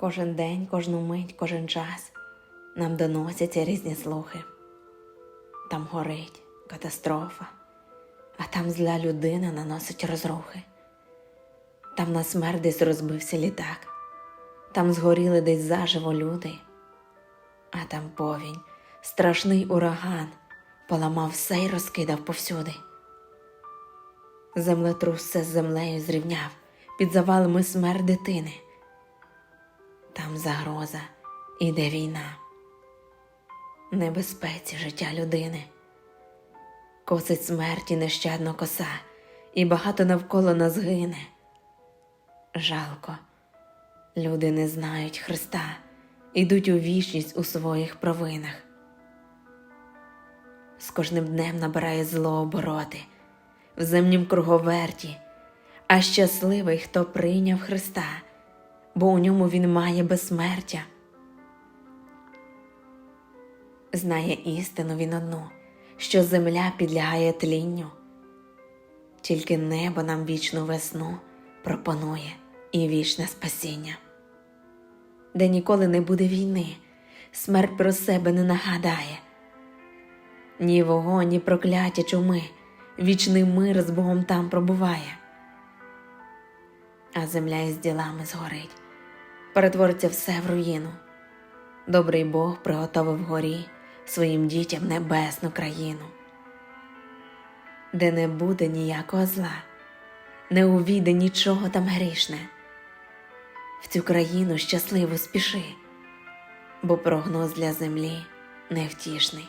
Кожен день, кожну мить, кожен час нам доносяться різні слухи. Там горить катастрофа, а там зла людина наносить розрухи. Там на смерть десь розбився літак, там згоріли десь заживо люди, а там повінь, страшний ураган, поламав все й розкидав повсюди. Землетрус все з землею зрівняв, під завалами смерть дитини. Там загроза, іде війна, небезпеці життя людини. Косить смерті нещадно коса, і багато навколо нас гине. Жалко, люди не знають Христа, ідуть у вічність у своїх провинах. З кожним днем набирає зло обороти. В земнім круговерті, а щасливий, хто прийняв Христа, бо у ньому він має безсмертя. Знає істину він одну, що земля підлягає тлінню, тільки небо нам вічну весну пропонує і вічне спасіння, де ніколи не буде війни, смерть про себе не нагадає, ні вогонь, ні прокляття чуми, вічний мир з Богом там пробуває, а земля із ділами згорить, перетвориться все в руїну. Добрий Бог приготовив горі своїм дітям небесну країну, де не буде ніякого зла, не увійде нічого там грішне. В цю країну щасливо спіши, бо прогноз для землі невтішний.